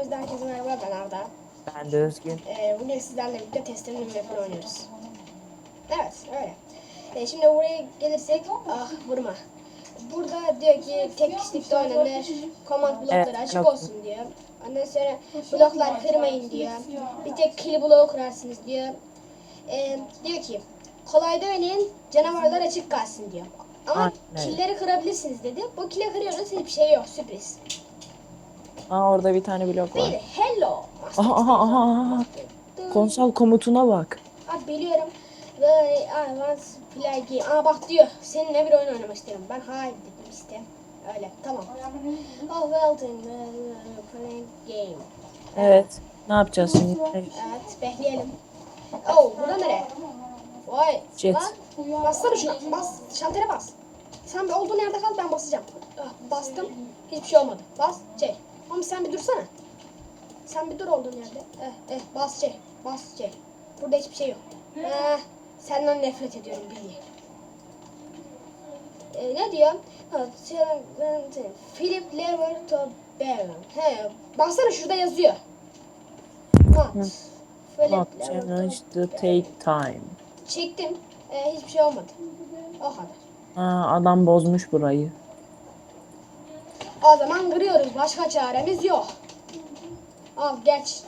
Kanalımızda herkese merhaba ben Arda. Ben de Özgün. Ee, bugün sizlerle birlikte teslimli mürefer oynuyoruz. Evet öyle. Ee, şimdi buraya gelirsek ah vurma. Burada diyor ki tek kişilikte oynanır. Komand blokları Evet, açık blok. olsun diyor. Ondan sonra bloklar kırmayın diyor. Bir tek kill bloğu kurarsınız diyor. Ee, diyor ki kolayda oynayın canavarlar açık kalsın diyor. Ama Aynen. killleri kırabilirsiniz dedi. Bu kille kırıyoruz hiçbir şey yok sürpriz. Aa orada bir tane blok Bir var. hello. Aha aha aha aha. Konsol komutuna bak. Abi biliyorum. Ve to play game. Aa bak diyor. Seninle bir oyun oynamak isterim. Ben hayır dedim işte. Öyle. Tamam. Oh well then. uh, Play game. Evet. Ne yapacağız şimdi? Evet. Bekleyelim. Oh burada nere? Vay. Jet. Lan. Bassana şuna. Bas. Şaltere bas. Sen bir olduğun yerde kal ben basacağım. Ah, bastım. Hiçbir şey olmadı. Bas. Çek. Oğlum sen bir dursana. Sen bir dur olduğun yerde. Eh, eh, bas çek. Bas çek. Burada hiçbir şey yok. Eh, senden nefret ediyorum Billy. Ee, ne diyor? Sen- Philip Lever to Baron. He, baksana şurada yazıyor. Not Lever to challenge to take time. Çektim. Ee, hiçbir şey olmadı. O kadar. Aa adam bozmuş burayı. O zaman kırıyoruz. Başka çaremiz yok. Al geç.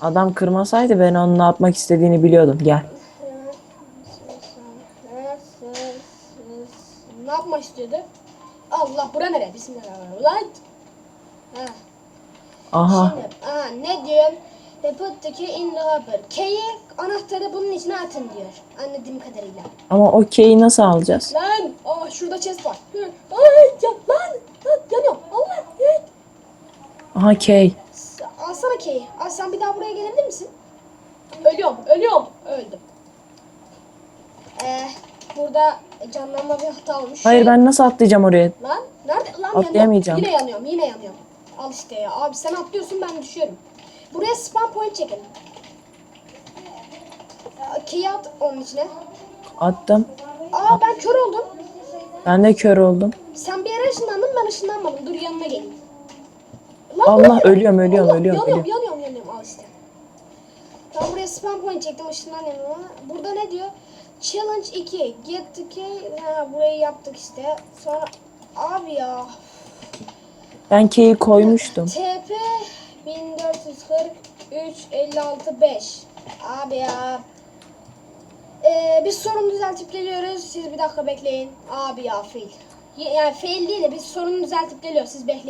Adam kırmasaydı ben onun ne yapmak istediğini biliyordum. Gel. Ne yapmak istiyordu? Allah bura nere? Bismillahirrahmanirrahim. Ha. Aha. Şimdi aha, ne diyor? They put the key in the hopper. Key'i anahtarı bunun içine atın diyor. Anladığım kadarıyla. Ama o key'i nasıl alacağız? Lan! Aa şurada chest var. Hı. Ay ya lan! Lan yanıyorum. Allah! Evet. Aha key. Alsana key'i. Al sen bir daha buraya gelebilir misin? Ölüyorum. Ölüyorum. Öldüm. Ee, burada canlanma bir hata olmuş. Hayır Şöyle- ben nasıl atlayacağım oraya? Lan nerede? Lan Atlayamayacağım. yanıyorum. Yine yanıyorum. Yine yanıyorum. Al işte ya. Abi sen atlıyorsun ben düşüyorum. Buraya spam point çekelim. Aa, Key'i at onun içine. Attım. Aa ben kör oldum. Ben de kör oldum. Sen bir yere ışınlandın ben ışınlanmadım. Dur yanına geleyim. Lan Allah, ölüyorum, ölüyorum, Allah, ölüyorum, Yanıyorum ölüyorum. yanıyorum yanıyorum. Al işte. Ben buraya spam point çektim ışınlan yanıma. Burada ne diyor? Challenge 2. Get the key. Ha, burayı yaptık işte. Sonra abi ya. Ben key'i koymuştum. TP 1443 56 5. Abi ya. Ee, biz sorunu düzeltip geliyoruz. Siz bir dakika bekleyin. Abi ya fail. Yani fail değil de biz sorunu düzeltip geliyoruz. Siz bekleyin.